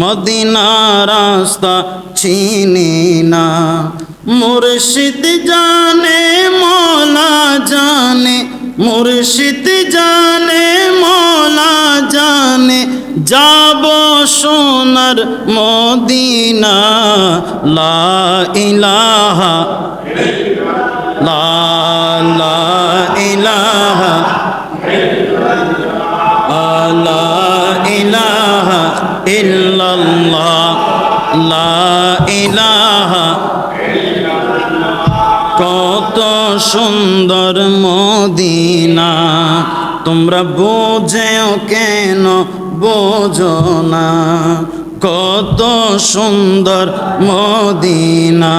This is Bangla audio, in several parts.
মদিনা রাস্তা চিনি না। মুর্শিদ জানে, মৌলা জানে, মুর্শিদ জানে, মৌলা জানে, যাব সোনার মদিনা। লা ইলাহা, লা লা ইলাহা লা ইলাহা ইল্লাল্লাহ। লা ইলাহা কত সুন্দর মদিনা। তোমরা বোঝেও কেন বোঝো না? কত সুন্দর মদিনা।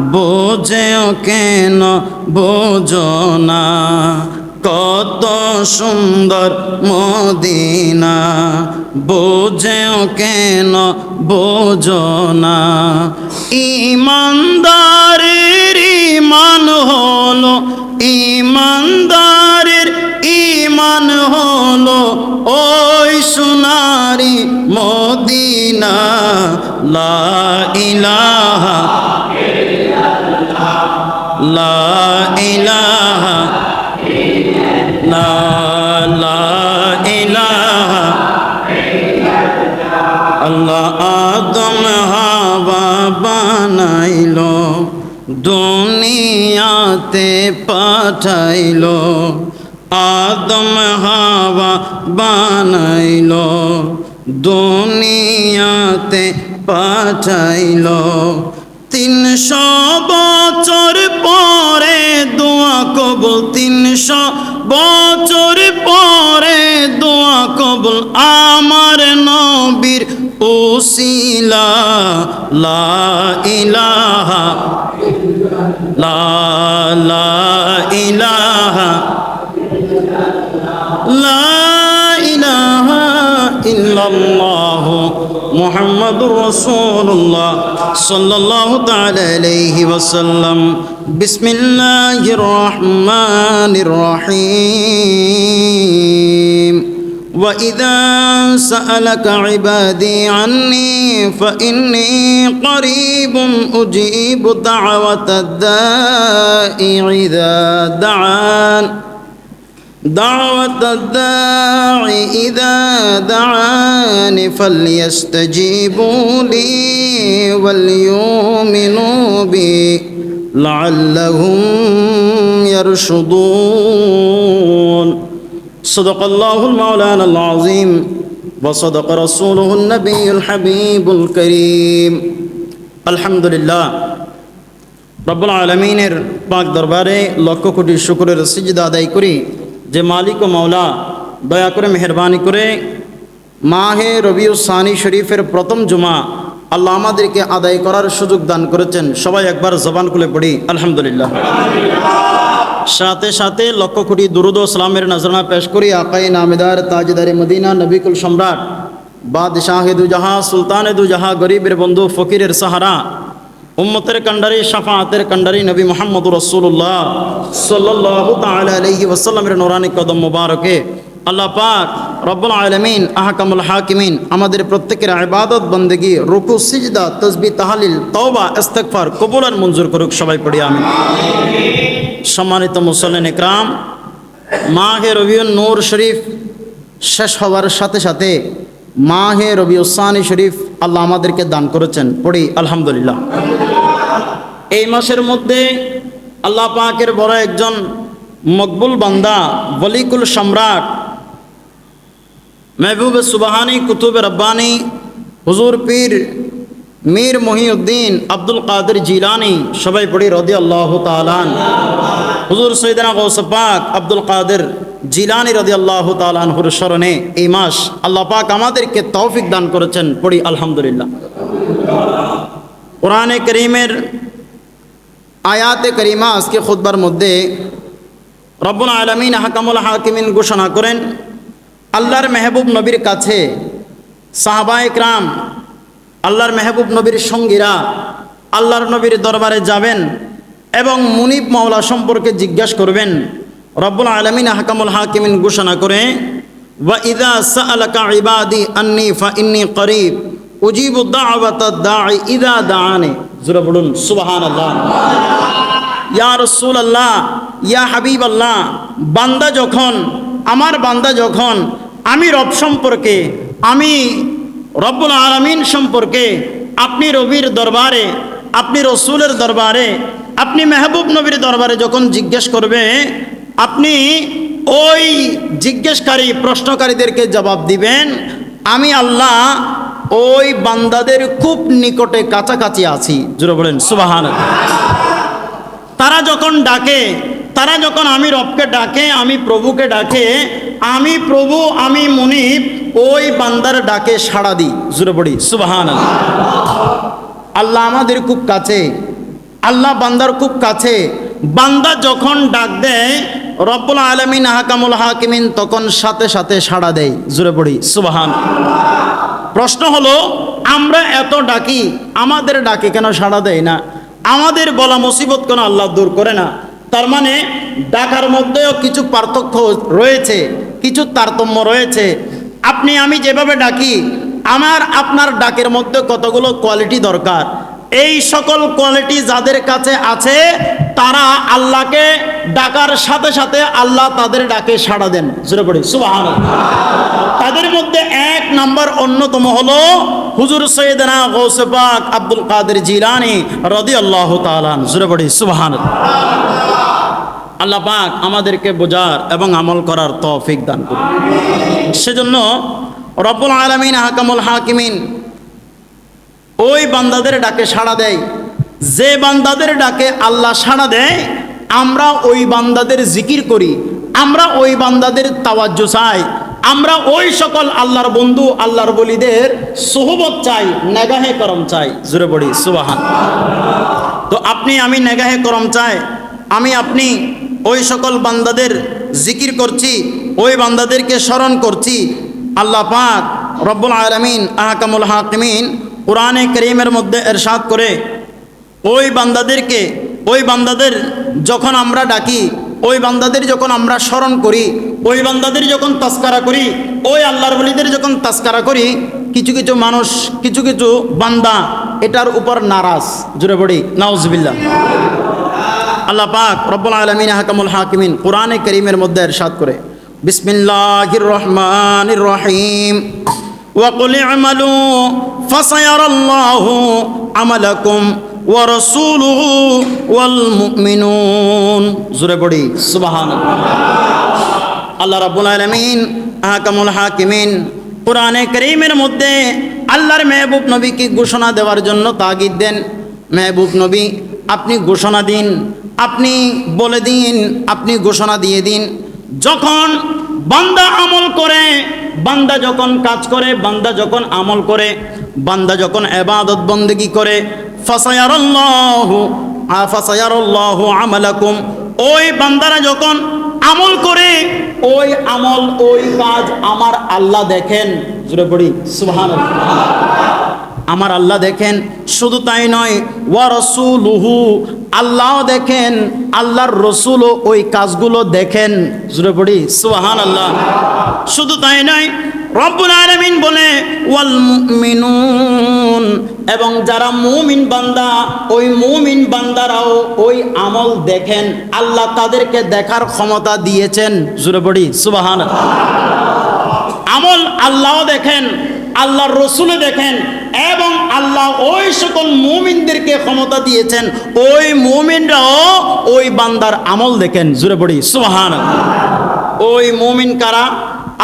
বোঝেও কেন বোঝো না? কত সুন্দর মদিনা, বোঝেও কেন বোঝো না ইমানদারের ইমান হলো, ইমানদারের ইমান হলো ওই সোনারি মদিনা। লা ইলাহা লা দুনিয়াতে পাঠাইলো, আদম হাওয়া বানাইলো, দুনিয়াতে পাঠাইলো। তিনশো বছর পরে দোয়া কবুল, তিনশো বছর পরে দোয়া কবুল, আমার নবীর ওসিলা, লা ইলাহা লা লা ইলাহা লা ইলাহা ইল্লাল্লাহ মুহাম্মাদুর রাসূলুল্লাহ সাল্লাল্লাহু তাআলা আলাইহি ওয়াসাল্লাম বিসমিল্লাহির রহমানির রহিম وإذا سألك عبادي عني فإني قريب أجيب دعوة الداء إذا دعان دعوة الداعي إذا دعاني فليستجيبوا لي وليؤمنوا بي لعلهم يرشدون صدق الله المولانا العظيم وصدق رسوله النبي الحبيب الكريم الحمد لله রব্বুল আলমিনের পাক দরবারে লক্ষ কোটি শুকুরের সিজদা আদায় করি যে মালিক ও মাওলা দয়া করে মেহরবানি করে মাহে রবিউস সানি শরীফের প্রথম জুমা আল্লাহ আমাদেরকে আদায় করার সুযোগ দান করেছেন সবাই একবার জবান খুলে পড়ি আলহামদুলিল্লাহ সাথে সাথে লক্ষ কোটি দুরুদ সালামের নজরানা পেশ করি আকাই নামেদার তাজদারে মদিনা নবিকুল সম্রাট, বাদশাহ দুজাহা, সুলতান দুজাহা, গরিবের বন্ধু, ফকিরের সাহারা, উম্মতের কান্ডারি শাফাতের কান্ডারি নবী মোহাম্মদ রসুল্লাহ সাল্লাহ আলহি ওসাল্লামের নোরানি কদম মুবারকে আল্লাহ পাক রব্বুল আলমিন আহকামুল হাকিমিন আমাদের প্রত্যেকের ইবাদত, বন্দেগি, রুকু, সিজদা তসবি তাহালিল, তওবা, ইস্তেগফার কবুল আর মঞ্জুর করুক সবাই পড়ি আমি সম্মানিত মুসল্লিন ইকরাম, মাহে রবিউন নূর শরীফ শেষ হওয়ার সাথে সাথে মাহে রবিউসানি শরীফ আল্লাহ আমাদেরকে দান করেছেন। পড়ি, আলহামদুলিল্লাহ। এই মাসের মধ্যে আল্লাহ পাকের বড় একজন মকবুল বান্দা বলিকুল সম্রাট মেহবুব সুবাহানি, কুতুব রব্বানি, হুজুর পীর মীর মহিউদ্দিন আব্দুল কাদের জিলানি সবাই পড়ি রদি আল্লাহ তালান হুজুর সৈদানা গৌসপাক আব্দুল কাদের জিলানি রদি আল্লাহ তালানহুর স্মরণে এই মাস আল্লাহ পাক আমাদেরকে তৌফিক দান করেছেন, পড়ি আলহামদুলিল্লাহ। কোরআনে করিমের আয়াতে করিমা আজকে খুদ্বার মধ্যে রব্বুল আলমিন হাকামুল হাকিমিন ঘোষণা করেন আল্লাহর মেহবুব নবীর কাছে সাহাবায়ে ক্রাম আল্লাহর মেহবুব নবীর সঙ্গীরা আল্লাহর নবীর দরবারে যাবেন এবং মুনিব মাওলা সম্পর্কে জিজ্ঞাসা করবেন। রব্বুল আলমিন হাকামুল হাকিমিন ঘোষণা করে, ওয়া ইদা আন্নি ফা ইন্নি ইয়া ইয়া বান্দা যখন, আমার বান্দা যখন আমি রব সম্পর্কে, আমি রব্বুল আলামিন সম্পর্কে, আপনি রবির দরবারে, আপনি রসুলের দরবারে, আপনি মেহবুব নবীর দরবারে যখন জিজ্ঞেস করবে, আপনি ওই জিজ্ঞেসকারী, প্রশ্নকারীদেরকে জবাব দিবেন, আমি আল্লাহ ওই বান্দাদের খুব নিকটে কাছাকাছি আছি। জুড়ে বলেন সুবাহান তারা যখন ডাকে তারা যখন আমি রবকে ডাকে, আমি প্রভুকে ডাকে, আমি প্রভু, আমি মুনিব, ওই বান্দার ডাকে সাড়া দিই। জুড়ে পড়ি সুবাহান আল্লাহ আমাদের খুব কাছে, আল্লাহ বান্দার খুব কাছে। বান্দা যখন ডাক দেয়, রব্বুল আলমিন হাকামুল হাকিমিন তখন সাথে সাথে সাড়া দেয়। জুড়ে পড়ি সুবাহান প্রশ্ন হলো, আমরা এত ডাকি, আমাদের ডাকে কেন সাড়া দেয় না? আমাদের বলা মুসিবত কেন আল্লাহ দূর করে না? তার মানে ডাকার মধ্যেও কিছু পার্থক্য রয়েছে, কিছু তারতম্য রয়েছে। আপনি, আমি যেভাবে ডাকি, আমার, আপনার ডাকের মধ্যে কতগুলো কোয়ালিটি দরকার? এই সকল কোয়ালিটি যাদের কাছে আছে, তারা আল্লাহকে ডাকার সাথে সাথে আল্লাহ তাদের ডাকে সাড়া দেন। সুবাহ তাদের মধ্যে এক নাম্বার অন্যতম হলো হুজুর সৈয়দনা গৌসে পাক আব্দুল কাদের জিলানি রদি আল্লাহ তালান পড়ি সুবাহান আল্লাহ পাক আমাদেরকে বোঝার এবং আমল করার তৌফিক দান করুন। সেজন্য রব্বুল আলমিন হাকামুল হাকিমিন ওই বান্দাদের ডাকে সাড়া দেয়। যে বান্দাদের ডাকে আল্লাহ সাড়া দেয় আমরা ওই বান্দাদের জিকির করি আমরা ওই বান্দাদের তাওয়াজ্য চাই আমরা ওই সকল আল্লাহর বন্ধু আল্লাহর বলিদের সোহবত চাই নেগাহে করম চাই। জুড়ে পড়ি সুবাহান তো আপনি আমি নেগাহে করম চাই আমি আপনি ওই সকল বান্দাদের জিকির করছি, ওই বান্দাদেরকে স্মরণ করছি। আল্লাহ পাক রব্বুল আলমিন, আহকামুল হাকিমিন কোরআনে করিমের মধ্যে এরশাদ করে ওই বান্দাদেরকে, ওই বান্দাদের যখন আমরা ডাকি, ওই বান্দাদের যখন আমরা স্মরণ করি, ওই বান্দাদের যখন তাস্কারা করি, ওই আল্লাহর বলিদের যখন তাস্কারা করি, কিছু কিছু মানুষ, কিছু কিছু বান্দা এটার উপর নারাজ। জুড়ে পড়ি নাউজবিল্লা আল্লাহ পাক রব্বুল আলমিন হাকামুল হাকিমিন কোরআনে করিমের মধ্যে এরশাদ করে বিসমিল্লাহির রহমানির রহিম وقل اعملوا فسيرى الله عملكم ورسوله والمؤمنون জোরে পড়ি সুবহানাল্লাহ আল্লাহ রাব্বুল আলামিন আহকামুল হাকিমিন কোরআনে করিমের মধ্যে আল্লাহর মেহবুব নবীকে ঘোষণা দেওয়ার জন্য তাগিদ দেন মেহবুব নবী আপনি ঘোষণা দিন আপনি বলে দিন, আপনি ঘোষণা দিয়ে দিন। যখন বান্দা আমল করে, বান্দা যখন কাজ করে, বান্দা যখন আমল করে, বান্দা যখন এবাদত বন্দেগি করে আমালাকুম। ওই বান্দারা যখন আমল করে, ওই আমল, ওই কাজ আমার আল্লাহ দেখেন। জুড়ে পড়ি, সুবহানাল্লাহ। আমার আল্লাহ দেখেন, শুধু তাই নয়, ওয়া রসুলুহু আল্লাহ দেখেন, আল্লাহর রসুলও ওই কাজগুলো দেখেন। জুড়ে পড়ি সুহান আল্লাহ শুধু তাই নয়, রব্বুল আলামিন বলে, ওয়াল মুমিনুন, এবং যারা মুমিন বান্দা, ওই মুমিন বান্দারাও ওই আমল দেখেন, আল্লাহ তাদেরকে দেখার ক্ষমতা দিয়েছেন। জুড়ে পড়ি সুবাহান আমল আল্লাহ দেখেন আল্লাহর রসুলে দেখেন এবং আল্লাহ ওই সকল মুমিনদেরকে ক্ষমতা দিয়েছেন। ওই মুমিনরাও ওই বান্দার আমল দেখেন। জুড়ে পড়ি সুহান ওই মুমিন কারা?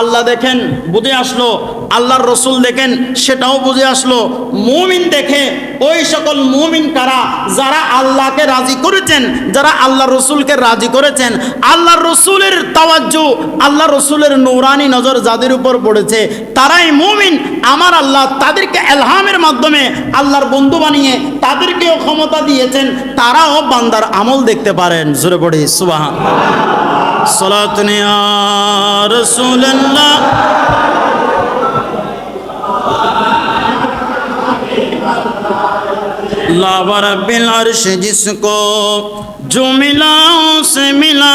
আল্লাহ দেখেন, বুঝে আসলো, আল্লাহর রসুল দেখেন, সেটাও বুঝে আসলো। মুমিন দেখে, ওই সকল মুমিন কারা? যারা আল্লাহকে রাজি করেছেন, যারা আল্লাহ রসুলকে রাজি করেছেন আল্লাহ রসুলের তাওয়াজ্জু আল্লাহ রসুলের নৌরানি নজর যাদের উপর পড়েছে, তারাই মুমিন। আমার আল্লাহ তাদেরকে এলহামের মাধ্যমে আল্লাহর বন্ধু বানিয়ে তাদেরকেও ক্ষমতা দিয়েছেন, তারাও বান্দার আমল দেখতে পারেন। জোরে পড়ি সুবাহ صلاة يا رسول الله لاور بالعرش جس کو جو ملا اسے ملا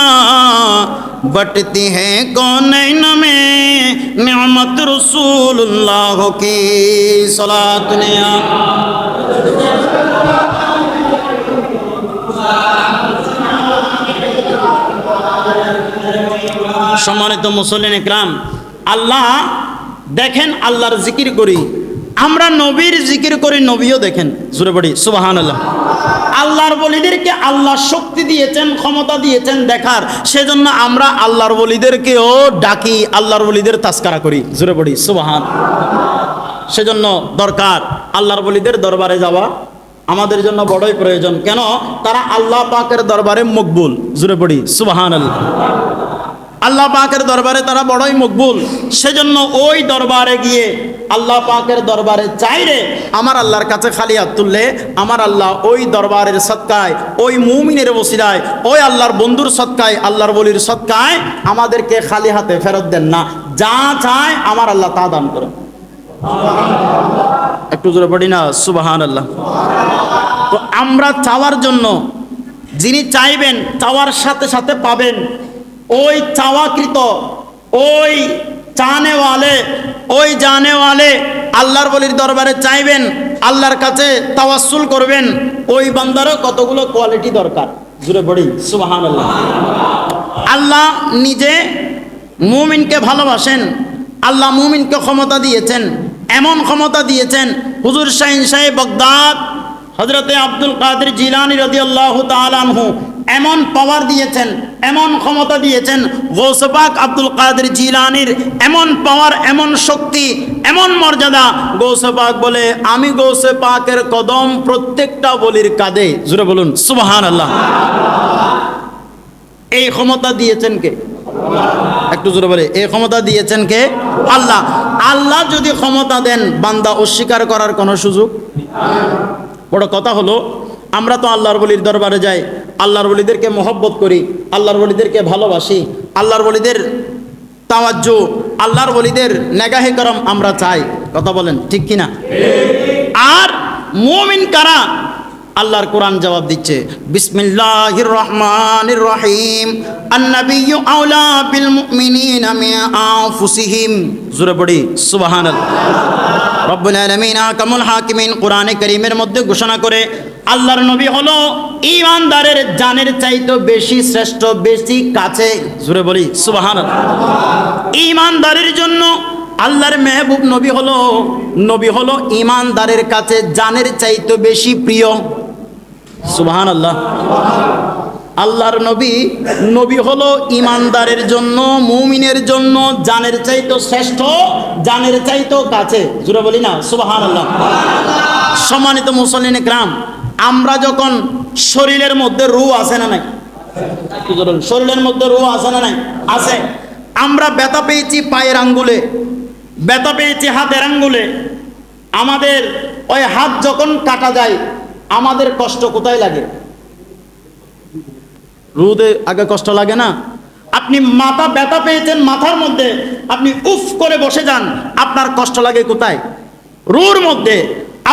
بٹتی ہے کونین میں نعمت رسول اللہ کی صلاة نیا সম্মানিত মুসলিন ইকরাম, আল্লাহ দেখেন আল্লাহর জিকির করি। আমরা নবীর জিকির করি, নবীও দেখেন। জুড়ে পড়ি সুবাহান আল্লাহ আল্লাহর বলিদেরকে আল্লাহ শক্তি দিয়েছেন, ক্ষমতা দিয়েছেন দেখার। সেজন্য আমরা আল্লাহর বলিদেরকেও ডাকি, আল্লাহর বলিদের তাস্কারা করি। জুড়ে পড়ি সুবাহান। সেজন্য দরকার আল্লাহর বলিদের দরবারে যাওয়া আমাদের জন্য বড়ই প্রয়োজন। কেন? তারা আল্লাহ পাকের দরবারে মকবুল। জুড়ে পড়ি সুবাহান আল্লাহ আল্লাহ পাকের দরবারে তারা বড়ই মকবুল। সেজন্য ওই দরবারে গিয়ে আল্লাহ পাকের দরবারে চাইরে আমার আল্লাহর কাছে খালি হাত তুললে আমার আল্লাহ ওই দরবারের সৎকায়, ওই মুমিনের বসিরায় ওই আল্লাহর বন্ধুর সৎকায়, আল্লাহর বলির সৎকায় আমাদেরকে খালি হাতে ফেরত দেন না। যা চায় আমার আল্লাহ তা দান করেন। একটু জোরে পড়ি না? সুবাহান আল্লাহ তো আমরা চাওয়ার জন্য যিনি চাইবেন, চাওয়ার সাথে সাথে পাবেন। ওই চাওয়াকৃত, ওই চানেওয়ালে ওই জানেওয়ালে আল্লাহর বলির দরবারে চাইবেন, আল্লাহর কাছে তাওয়াসুল করবেন, ওই বান্দারও কতগুলো কোয়ালিটি দরকার। জুড়ে পড়ি সুবাহান আল্লাহ আল্লাহ নিজে মুমিনকে ভালোবাসেন, আল্লাহ মুমিনকে ক্ষমতা দিয়েছেন, এমন ক্ষমতা দিয়েছেন, হুজুর শাহিন সাহেব বগদাদ হজরতে আব্দুল কাদের জিলানি রদি আল্লাহ তালানহু এমন পাওয়ার দিয়েছেন, এমন ক্ষমতা দিয়েছেন, গৌসপাক আব্দুল কাদের জিলানির এমন পাওয়ার এমন শক্তি, এমন মর্যাদা, গৌসপাক বলে, আমি গৌসে পাকের কদম প্রত্যেকটা বলির কাঁধে। জুড়ে বলুন সুবাহান আল্লাহ এই ক্ষমতা দিয়েছেন কে? একটু জোরে বলে, এই ক্ষমতা দিয়েছেন কে? আল্লাহ। আল্লাহ যদি ক্ষমতা দেন, বান্দা অস্বীকার করার কোনো সুযোগ? বড় কথা হলো, আমরা তো আল্লাহর বলির দরবারে যাই আল্লাহর বলিদেরকে মহব্বত করি, আল্লাহর বলিদেরকে ভালোবাসি, আল্লাহর বলিদের তাওয়াজ্য আল্লাহর বলিদের নেগাহে করম আমরা চাই। কথা বলেন, ঠিক কিনা? আর মুমিন কারা? আল্লাহর কোরআন জবাব দিচ্ছে বিসমিল্লাহির রহমানির রহিম আন্নাবিয়্যু আওলা বিল মুমিনিনা মিন আনফুসিহিম। জোরে পড়ি, সুবহানাল্লাহ। রব্বুল আলামিন আকামুল হাকিমিন কোরআনে কারীমের মধ্যে ঘোষণা করে, আল্লাহর নবী হলো ইমানদারের জানের চাইতে বেশি শ্রেষ্ঠ, বেশি কাছে। জুড়ে বলি, সুবহানাল্লাহ। ইমানদারের জন্য আল্লাহর মেহবুব নবী হলো নবী হলো ইমানদারের কাছে জানের চাইতে বেশি প্রিয়। সুবাহান আল্লাহ আল্লাহর নবী নবী হলো ইমানদারের জন্য, মুমিনের জন্য জানের চাইতো শ্রেষ্ঠ, জানের চাইতো কাছে। জুড়ে বলি না সুবাহান আল্লাহ সম্মানিত মুসলিন গ্রাম আমরা যখন শরীরের মধ্যে রু আছে না নাই? শরীরের মধ্যে রু আছে না নাই? আছে। আমরা ব্যথা পেয়েছি পায়ের আঙ্গুলে, ব্যথা পেয়েছি হাতের আঙ্গুলে। আমাদের ওই হাত যখন কাটা যায়, আমাদের কষ্ট কোথায় লাগে? রুদে আগে কষ্ট লাগে না? আপনি মাথা ব্যথা পেয়েছেন মাথার মধ্যে, আপনি উফ করে বসে যান, আপনার কষ্ট লাগে কোথায়? রুর মধ্যে,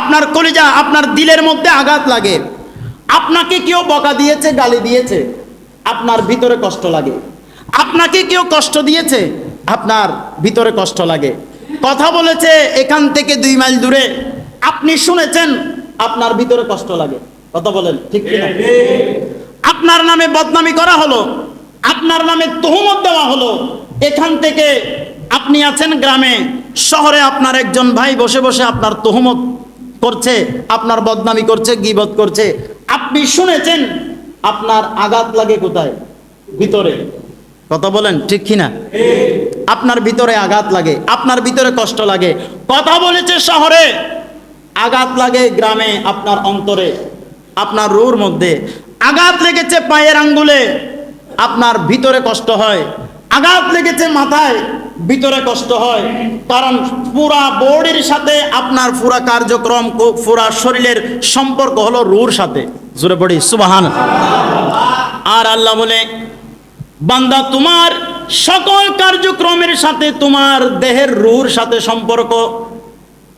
আপনার কলিজা আপনার দিলের মধ্যে আঘাত লাগে। আপনাকে কেউ বকা দিয়েছে, গালি দিয়েছে, আপনার ভিতরে কষ্ট লাগে। আপনাকে কেউ কষ্ট দিয়েছে, আপনার ভিতরে কষ্ট লাগে। কথা বলেছে এখান থেকে দুই মাইল দূরে। আপনি শুনেছেন, আপনার ভিতরে কষ্ট লাগে। কথা বলেন, ঠিক কিনা? আপনার নামে বদনামি করা হলো, আপনার নামে তহমত দেওয়া হলো। এখান থেকে আপনি আছেন গ্রামে, শহরে আপনার একজন ভাই বসে বসে আপনার তহমত করছে, আপনার বদনামি করছে, গিবত করছে। আপনি শুনেছেন, আপনার আঘাত লাগে কোথায়? ভিতরে। কথা বলেন, ঠিক কিনা? আপনার ভিতরে আঘাত লাগে, আপনার ভিতরে কষ্ট লাগে। কথা বলেছে শহরে, আঘাত লাগে গ্রামে, আপনার অন্তরে, আপনার রুর মধ্যে। আঘাত লেগেছে পায়ের আঙ্গুলে, আপনার ভিতরে কষ্ট হয়। আঘাত লেগেছে মাথায় ভিতরে কষ্ট হয়, কারণ পুরা বডির সাথে আপনার পুরা কার্যক্রম, পুরা শরীরের সম্পর্ক হলো রুর সাথে। জোরে পড়ি সুবাহান। আর আল্লাহ বলে, বান্দা, তোমার সকল কার্যক্রমের সাথে তোমার দেহের রুর সাথে সম্পর্ক।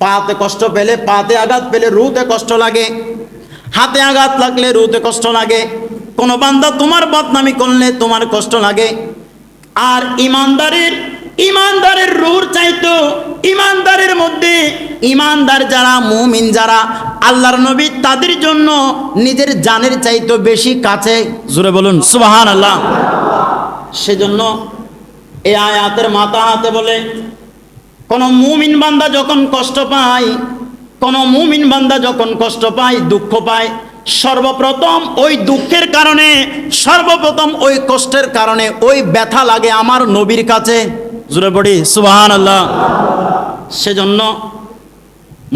পাতে কষ্ট পেলে পাতে আঘাত পেলে রুতে কষ্ট লাগে। হাতে আঘাত লাগলে রুতে কষ্ট লাগে। কোনো বান্দা তোমার বদনামি করলে তোমার কষ্ট লাগে। আর ইমানদারির ইমানদারের রুর চাইতো, ইমানদারের মধ্যে ইমানদার যারা, মুমিন যারা, আল্লাহর নবী তাদের জন্য নিজের জানের চাইতো বেশি কাছে। জুড়ে বলুন সুবাহান আল্লাহ সেজন্য এই আয়াতের মাথা হাতে বলে, কোন মুমিন বান্দা যখন কষ্ট পায়, কোন মুমিন বান্দা যখন কষ্ট পায়, দুঃখ পায়, সর্বপ্রথম ওই দুঃখের কারণে, সর্বপ্রথম ওই কষ্টের কারণে ওই ব্যথা লাগে আমার নবীর কাছে। জুড়ে পড়ি সুবাহান আল্লাহ সেজন্য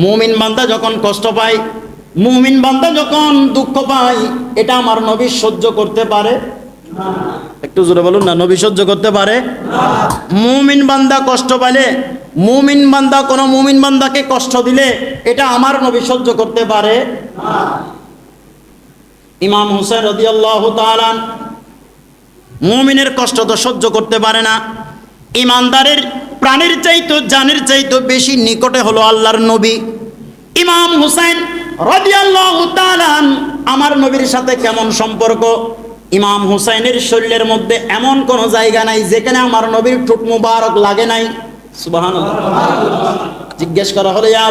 মুমিন বান্দা যখন কষ্ট পায়, মুমিন বান্দা যখন দুঃখ পায়, এটা আমার নবী সহ্য করতে পারে? একটু জোরে বলুন না, নবী সহ্য করতে পারে? মুমিন বান্দা কষ্ট পাইলে, মুমিন বান্দা, কোন মুমিন বান্দাকে কষ্ট দিলে, এটা আমার নবী সহ্য করতে পারে? ইমাম হুসেন রদিয়াল্লাহু তাআলা, মুমিনের কষ্ট তো সহ্য করতে পারে না। ইমানদারের প্রাণের চাইতো, জানের চাইতো, বেশি নিকটে হলো আল্লাহর নবী। ইমাম হুসাইন আমার নবীর সাথে কেমন সম্পর্ক? ইমাম হুসাইনের শরীরের মধ্যে এমন কোন জায়গা নাই যেখানে আমার নবীর ঠোঁট মুবারক লাগে নাই। জিজ্ঞেস করা হলো, ইয়া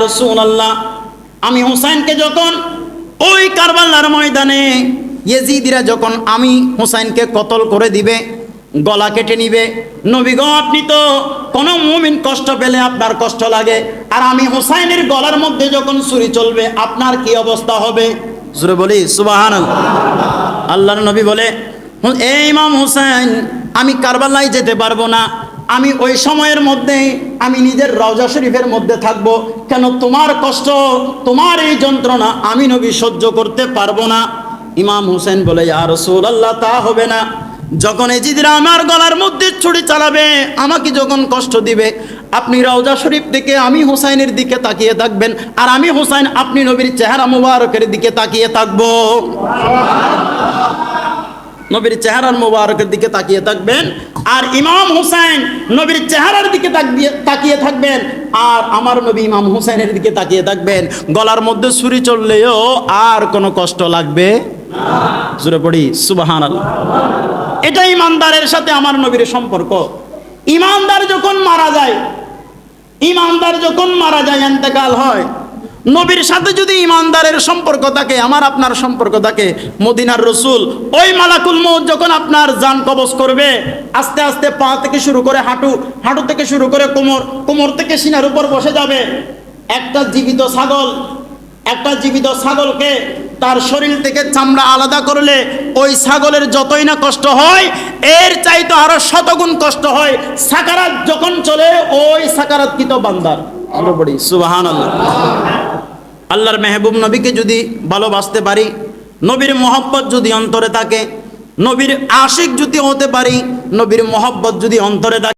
আমি হুসাইনকে যখন ওই কারবালার ময়দানে, ইয়েজিদিরা যখন আমি হুসাইনকে কতল করে দিবে গলা কেটে নিবে। নবী গো, আপনি তো কোনো মুমিন কষ্ট পেলে আপনার কষ্ট লাগে। আর আমি হুসাইনের গলার মধ্যে যখন ছুরি চলবে, আপনার কি অবস্থা হবে? জুড়ে বলি সুবাহান আল্লাহর নবী বলে, "হু- এই ইমাম হুসাইন, আমি কারবালায় যেতে পারব না। আমি ওই সময়ের মধ্যে, আমি নিজের রওজা শরীফের মধ্যে থাকব। কেন তোমার কষ্ট, তোমার এই যন্ত্রণা আমি নবী সহ্য করতে পারব না? ইমাম হুসেন বলে আর আল্লাহ তা হবে না। যখন এজিদরা আমার গলার মধ্যে ছুরি চালাবে, আমাকে যখন কষ্ট দিবে, আপনি রওজা শরীফ থেকে আমি হুসাইনের দিকে তাকিয়ে থাকবেন, আর আমি হুসাইন, আপনি নবীর চেহারা মুবারকের দিকে তাকিয়ে থাকব। নবীর চেহারার মোবারকের দিকে তাকিয়ে থাকবেন, আর ইমাম হুসাইন নবীর চেহারার দিকে তাকিয়ে থাকবেন, আর আমার নবী ইমাম হুসাইনের দিকে তাকিয়ে থাকবেন। গলার মধ্যে ছুরি চললেও আর কোনো কষ্ট লাগবে? জুড়ে পড়ি সুবাহান এটা ইমানদারের সাথে আমার নবীর সম্পর্ক। ইমানদার যখন মারা যায়, ইমানদার যখন মারা যায়, এন্তেকাল হয়, নবীর সাথে যদি ইমানদারের সম্পর্ক থাকে, আমার আপনার সম্পর্ক থাকে, মদিনার রসুল, ওই মালাকুল মৌত যখন আপনার যান কবজ করবে, আস্তে আস্তে পা থেকে শুরু করে হাঁটু হাঁটু থেকে শুরু করে কোমর কোমর থেকে সিনার উপর বসে যাবে। একটা জীবিত ছাগল, একটা জীবিত ছাগলকে তার শরীর থেকে চামড়া আলাদা করলে ওই ছাগলের যতই না কষ্ট হয়, এর চাইতে আরও শতগুণ কষ্ট হয়। সাকারাত যখন চলে, ওই সাকারাত কিত বান্দার? সুবাহান আল্লাহ আল্লাহর মেহবুব নবীকে যদি ভালোবাসতে পারি, নবীর মহব্বত যদি অন্তরে থাকে, নবীর আশিক যদি হতে পারি, নবীর মহব্বত যদি অন্তরে থাকে